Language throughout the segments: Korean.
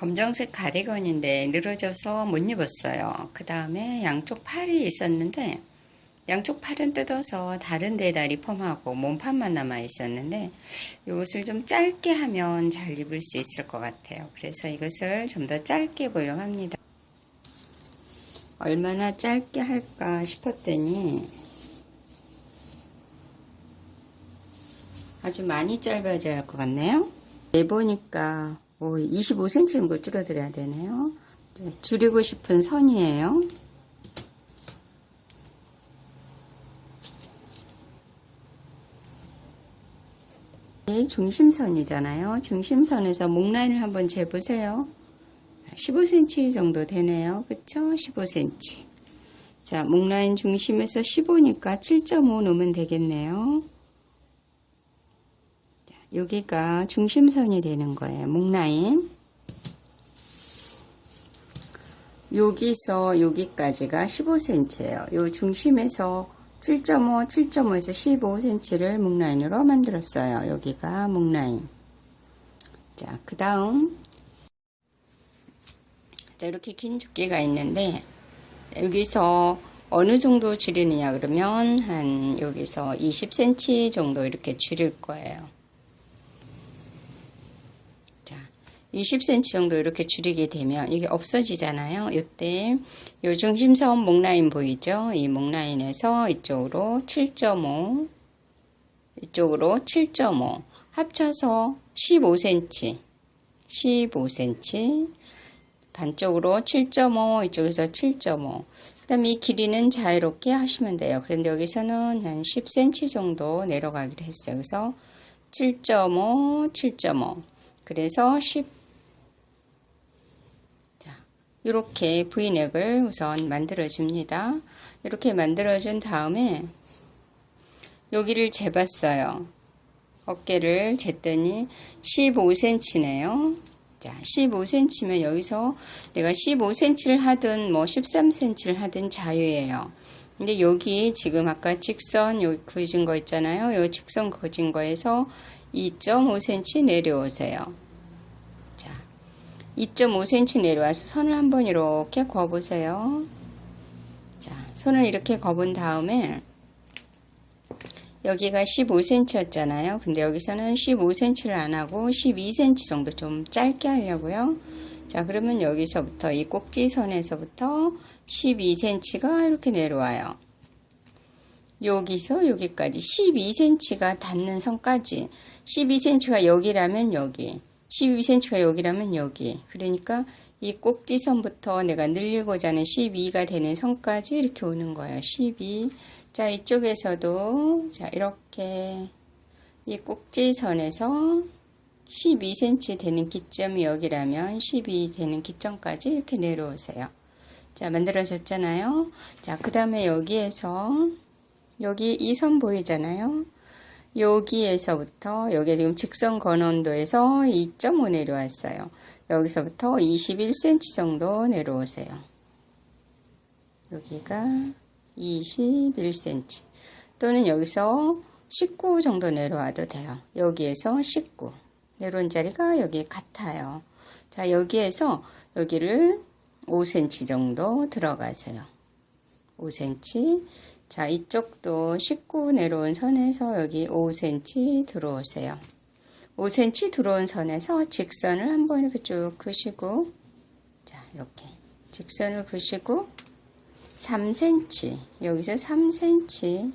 검정색 가디건인데 늘어져서 못 입었어요. 그 다음에 양쪽 팔이 있었는데 양쪽 팔은 뜯어서 다른 데다 리폼하고 몸판만 남아 있었는데 이것을 좀 짧게 하면 잘 입을 수 있을 것 같아요. 그래서 이것을 좀 더 짧게 보려고 합니다. 얼마나 짧게 할까 싶었더니 아주 많이 짧아져야 할 것 같네요. 내보니까 25cm 정도 줄여드려야 되네요. 줄이고 싶은 선이에요. 이 중심선이잖아요. 중심선에서 목라인을 한번 재보세요. 15cm 정도 되네요. 그쵸? 15cm. 자, 목라인 중심에서 15니까 7.5 놓으면 되겠네요. 자, 여기가 중심선이 되는 거예요. 목라인. 여기서 여기까지가 15cm예요. 요 중심에서 7.5, 7.5에서 15cm를 목라인으로 만들었어요. 여기가 목라인. 자, 그 다음. 자, 이렇게 긴 두께가 있는데, 여기서 어느 정도 줄이느냐 그러면, 한, 여기서 20cm 정도 이렇게 줄일 거예요. 자, 20cm 정도 이렇게 줄이게 되면, 이게 없어지잖아요. 이때, 요 중심선 목라인 보이죠? 이 목라인에서 이쪽으로 7.5, 이쪽으로 7.5, 합쳐서 15cm, 15cm, 반쪽으로 7.5, 이쪽에서 7.5. 그 다음에 이 길이는 자유롭게 하시면 돼요. 그런데 여기서는 한 10cm 정도 내려가기로 했어요. 그래서 7.5, 7.5. 그래서 10, 이렇게 V넥을 우선 만들어 줍니다. 이렇게 만들어 준 다음에 여기를 재봤어요. 어깨를 쟀더니 15cm네요. 자, 15cm면 여기서 내가 15cm를 하든 뭐 13cm를 하든 자유예요. 근데 여기 지금 아까 직선 여기 그어진 거 있잖아요. 요 직선 그어진 거에서 2.5cm 내려오세요. 2.5cm 내려와서 선을 한번 이렇게 그어보세요. 자, 손을 이렇게 그어본 다음에 여기가 15cm였잖아요. 근데 여기서는 15cm를 안 하고 12cm 정도 좀 짧게 하려고요. 자, 그러면 여기서부터 이 꼭지선에서부터 12cm가 이렇게 내려와요. 여기서 여기까지 12cm가 닿는 선까지 12cm가 여기라면 여기 12cm가 여기라면 여기. 그러니까 이 꼭지선부터 내가 늘리고자 하는 12가 되는 선까지 이렇게 오는 거예요. 12. 자, 이쪽에서도 자, 이렇게 이 꼭지선에서 12cm 되는 기점이 여기라면 12 되는 기점까지 이렇게 내려오세요. 자, 만들어졌잖아요. 자, 그 다음에 여기에서 여기 이 선 보이잖아요. 여기에서부터 여기 지금 직선 건원도에서 2.5 내려왔어요. 여기서부터 21cm 정도 내려오세요. 여기가 21cm 또는 여기서 19 정도 내려와도 돼요. 여기에서 19 내려온 자리가 여기 같아요. 자 여기에서 여기를 5cm 정도 들어가세요. 5cm 자, 이쪽도 19 내려온 선에서 여기 5cm 들어오세요. 5cm 들어온 선에서 직선을 한번 이렇게 쭉 그시고, 자, 이렇게 직선을 그시고, 3cm, 여기서 3cm,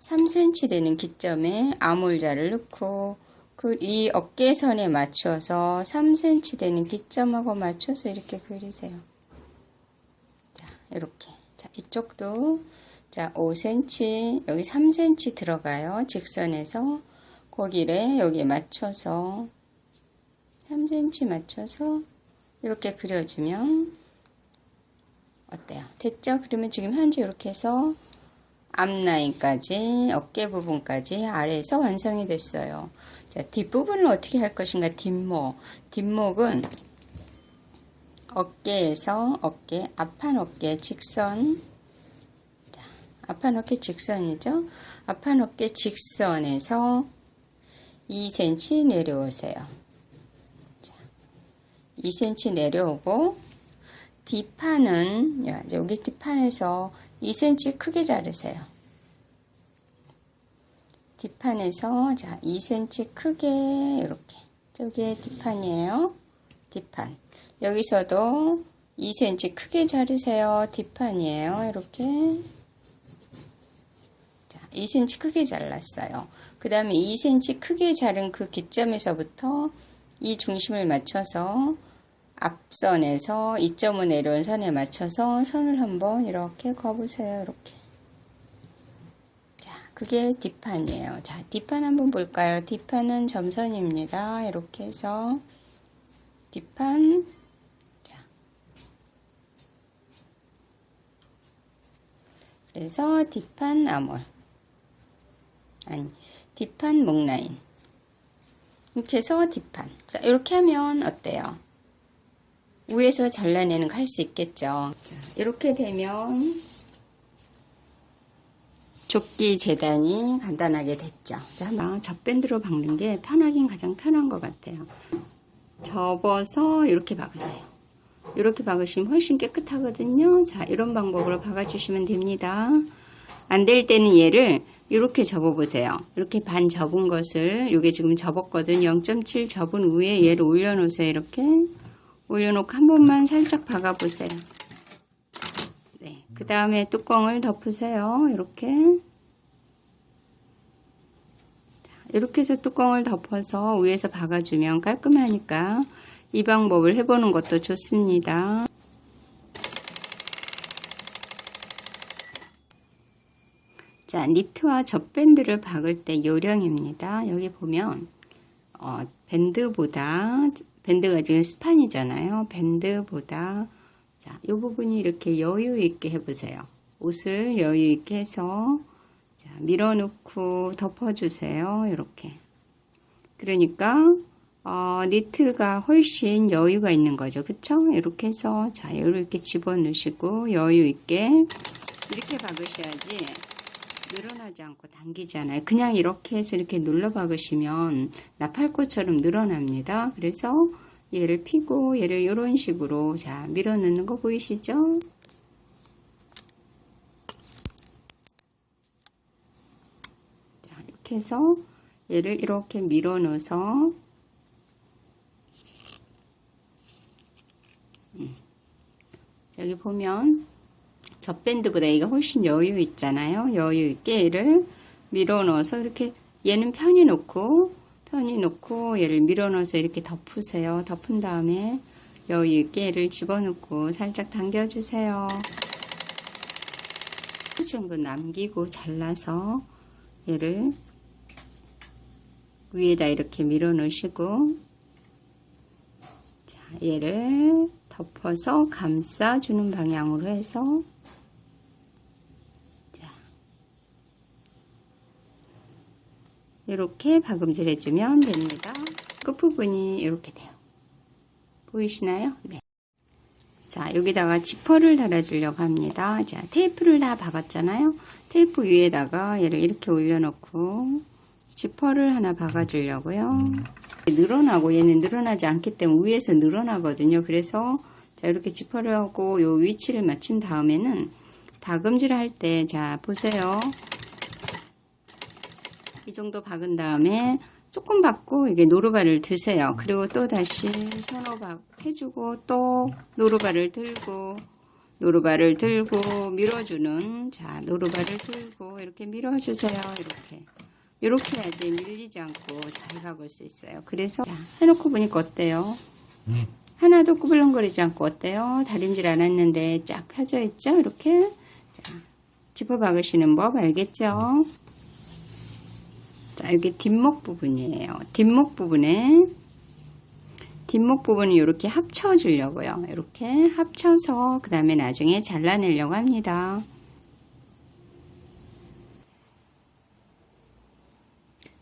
3cm 되는 기점에 아몰자를 넣고, 그, 이 어깨선에 맞춰서 3cm 되는 기점하고 맞춰서 이렇게 그리세요. 자, 이렇게. 자, 이쪽도 자, 5cm, 여기 3cm 들어가요. 직선에서 거기를 여기에 맞춰서 3cm 맞춰서 이렇게 그려주면 어때요? 됐죠? 그러면 지금 현재 이렇게 해서 앞라인까지 어깨 부분까지 아래에서 완성이 됐어요. 자, 뒷부분을 어떻게 할 것인가? 뒷목. 뒷목은 어깨에서 어깨, 앞판 어깨 직선 자, 앞판 어깨 직선이죠. 앞판 어깨 직선에서 2cm 내려오세요. 자, 2cm 내려오고 뒷판은 야, 여기 뒷판에서 2cm 크게 자르세요. 뒷판에서 자 2cm 크게 이렇게 저게 뒷판이에요. 뒷판 여기서도 2cm 크게 자르세요. 뒷판이에요. 이렇게 자 2cm 크게 잘랐어요. 그 다음에 2cm 크게 자른 그 기점에서부터 이 중심을 맞춰서 앞선에서 2점을 내려온 선에 맞춰서 선을 한번 이렇게 그어보세요. 이렇게. 자, 그게 뒷판이에요. 자, 뒷판 한번 볼까요? 뒷판은 점선입니다. 이렇게 해서 뒷판 자. 그래서 뒷판 암홀 아니 뒷판 목 라인 이렇게 해서 뒷판 자, 이렇게 하면 어때요? 위에서 잘라내는 거 할 수 있겠죠. 자, 이렇게 되면 조끼 재단이 간단하게 됐죠. 자, 한번 접밴드로 박는 게 편하긴 가장 편한 것 같아요. 접어서 이렇게 박으세요. 이렇게 박으시면 훨씬 깨끗하거든요. 자, 이런 방법으로 박아주시면 됩니다. 안 될 때는 얘를 이렇게 접어보세요. 이렇게 반 접은 것을, 이게 지금 접었거든. 0.7 접은 위에 얘를 올려놓으세요. 이렇게. 올려놓고 한 번만 살짝 박아보세요. 네. 그 다음에 뚜껑을 덮으세요. 이렇게. 이렇게 해서 뚜껑을 덮어서 위에서 박아주면 깔끔하니까 이 방법을 해보는 것도 좋습니다. 자, 니트와 접밴드를 박을 때 요령입니다. 여기 보면 어, 밴드보다 밴드가 지금 스판이잖아요. 밴드보다 자, 이 부분이 이렇게 여유 있게 해보세요. 옷을 여유 있게 해서 자, 밀어넣고 덮어주세요. 이렇게. 그러니까 어, 니트가 훨씬 여유가 있는 거죠. 그쵸? 이렇게 해서 자, 이렇게 집어넣으시고 여유 있게 이렇게 박으셔야지 늘어나지 않고 당기잖아요. 그냥 이렇게 해서 이렇게 눌러 박으시면 나팔꽃처럼 늘어납니다. 그래서 얘를 피고 얘를 이런 식으로 자 밀어 넣는 거 보이시죠? 자 이렇게 해서 얘를 이렇게 밀어 넣어서 음. 여기 보면 접밴드보다 얘가 훨씬 여유 있잖아요. 여유 있게 얘를 밀어 넣어서 이렇게 얘는 편히 놓고 편히 놓고 얘를 밀어 넣어서 이렇게 덮으세요. 덮은 다음에 여유 있게 얘를 집어넣고 살짝 당겨주세요. 이 정도 남기고 잘라서 얘를 위에다 이렇게 밀어 넣으시고 자, 얘를 덮어서 감싸주는 방향으로 해서 이렇게 박음질 해주면 됩니다. 끝부분이 이렇게 돼요. 보이시나요? 네. 자, 여기다가 지퍼를 달아주려고 합니다. 자, 테이프를 다 박았잖아요. 테이프 위에다가 얘를 이렇게 올려놓고 지퍼를 하나 박아주려고요. 늘어나고 얘는 늘어나지 않기 때문에 위에서 늘어나거든요. 그래서 자, 이렇게 지퍼를 하고 요 위치를 맞춘 다음에는 박음질 할 때, 자, 보세요. 이 정도 박은 다음에 조금 박고 이게 노루발을 드세요. 그리고 또 다시 선호박 해주고 또 노루발을 들고 노루발을 들고 밀어주는 자 노루발을 들고 이렇게 밀어주세요. 이렇게 이렇게 해야지 밀리지 않고 잘 박을 수 있어요. 그래서 자, 해놓고 보니까 어때요? 하나도 꾸불렁거리지 않고 어때요? 다림질 안 했는데 쫙 펴져 있죠? 이렇게 자 짚어 박으시는 법 알겠죠? 자, 여기 뒷목 부분이에요. 뒷목 부분에 뒷목 부분을 이렇게 합쳐 주려고요. 이렇게 합쳐서 그 다음에 나중에 잘라내려고 합니다.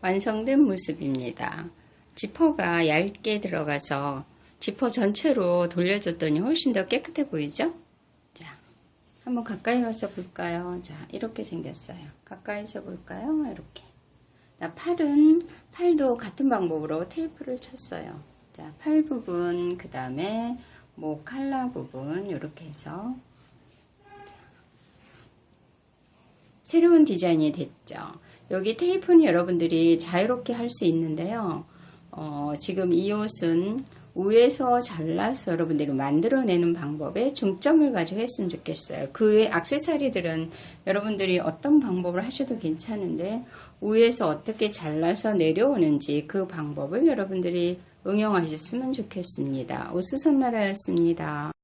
완성된 모습입니다. 지퍼가 얇게 들어가서 지퍼 전체로 돌려줬더니 훨씬 더 깨끗해 보이죠? 자, 한번 가까이 가서 볼까요? 자, 이렇게 생겼어요. 가까이서 볼까요? 이렇게. 팔은 팔도 같은 방법으로 테이프를 쳤어요. 자, 팔 부분, 그 다음에 목 칼라 부분, 이렇게 해서 자, 새로운 디자인이 됐죠. 여기 테이프는 여러분들이 자유롭게 할 수 있는데요. 어, 지금 이 옷은 위에서 잘라서 여러분들이 만들어내는 방법에 중점을 가지고 했으면 좋겠어요. 그 외 악세사리들은 여러분들이 어떤 방법을 하셔도 괜찮은데 위에서 어떻게 잘라서 내려오는지 그 방법을 여러분들이 응용하셨으면 좋겠습니다. 오수선 나라였습니다.